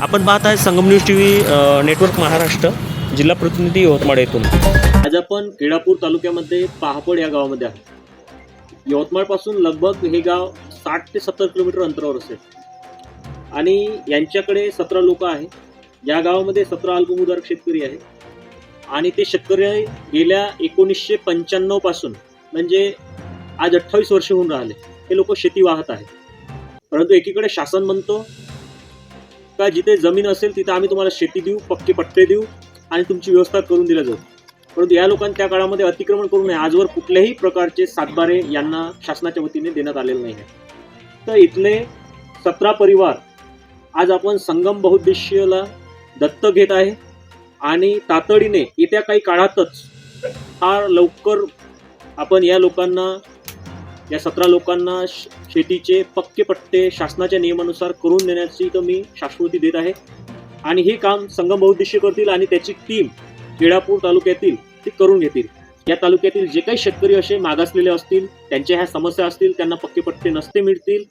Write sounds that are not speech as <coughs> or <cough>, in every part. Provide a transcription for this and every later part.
आपण पाहत आहे Sangam news T V network Maharashtra जिल्हा प्रतिनिधी यवतमाळ येथून. आज आपण केळापूर तालुक्यामध्ये पहापड या गावामध्ये आहे यवतमाळपासून लगभग हे गाव साठ ते सत्तर किलोमीटर अंतरावर असेल. आणि यांच्याकडे सतरा लोक आहे या गावामध्ये सतरा अल्पभूधारक शेतकरी आहे आणि ते शेतकरी गेल्या एकोणीसशे पंच्याण्णवपासून म्हणजे आज अठ्ठावीस वर्ष होऊन राहिले हे लोक शेती वाहत आहे परंतु एकीकडे शासन म्हणतो का जिथे जमीन असेल तिथं आम्ही तुम्हाला शेती देऊ पक्के पट्टे देऊ आणि तुमची व्यवस्था करून दिल्या जाऊ. परंतु या लोकांनी त्या काळामध्ये अतिक्रमण करू नये. आजवर कुठल्याही प्रकारचे सातबारे यांना शासनाच्या वतीने देण्यात आलेले नाही आहे. तर इथले सतरा परिवार आज आपण संगम बहुद्देशीयला दत्तक घेत आहे आणि तातडीने येत्या काही काळातच फार लवकर आपण या लोकांना या सतरा लोकांना श- शेतीचे पक्के पट्टे शासनाच्या नियमानुसार करून देण्याची तर मी शाश्वती देत आहे. आणि हे काम संगम बहुद्देशीय करतील आणि त्याची टीम केळापूर तालुक्यातील ती करून घेतील. या तालुक्यातील जे काही शेतकरी असे मागासलेले असतील त्यांच्या ह्या समस्या असतील त्यांना पक्के पट्टे नसते मिळतील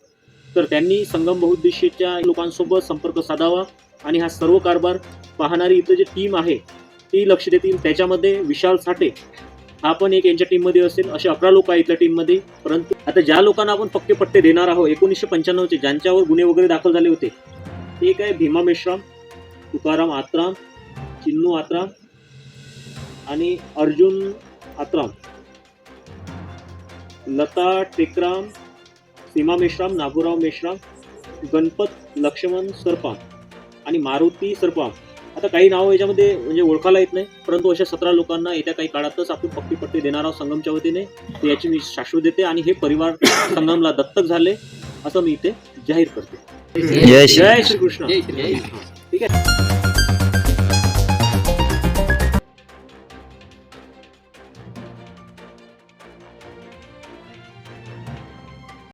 तर त्यांनी संगम बहुद्देशीयच्या लोकांसोबत संपर्क साधावा आणि हा सर्व कारभार पाहणारी इथं जी टीम आहे ती लक्ष देतील. त्याच्यामध्ये विशाल साठे हा पण एक यांच्या टीममध्ये असेल असे अकरा लोक आहेत इथल्या टीममध्ये परंतु आता ज्या लोकांना आपण पक्के पट्टे देणार आहोत एकोणीसशे पंच्याण्णवचे ज्यांच्यावर गुन्हे वगैरे दाखल झाले होते ते एक आहे भीमा मेश्राम तुकाराम आत्राम चिन्नू आत्राम आणि अर्जुन आत्राम. लता टेकराम सीमा मेश्राम नागोराव मेश्राम गणपत लक्ष्मण सरपाम आणि मारुती सरपाम. आता काही नावं याच्यामध्ये म्हणजे ओळखायला येत नाही. परंतु अशा सतरा लोकांना येत्या काही काळातच आपण पक्के पट्टे देणार आहोत संगमच्या वतीने. तर याची मी शाश्वत देते आणि हे परिवार <coughs> संगमला दत्तक झाले असं मी इथे जाहीर करते. जय श्री जय श्रीकृष्ण. ठीक आहे.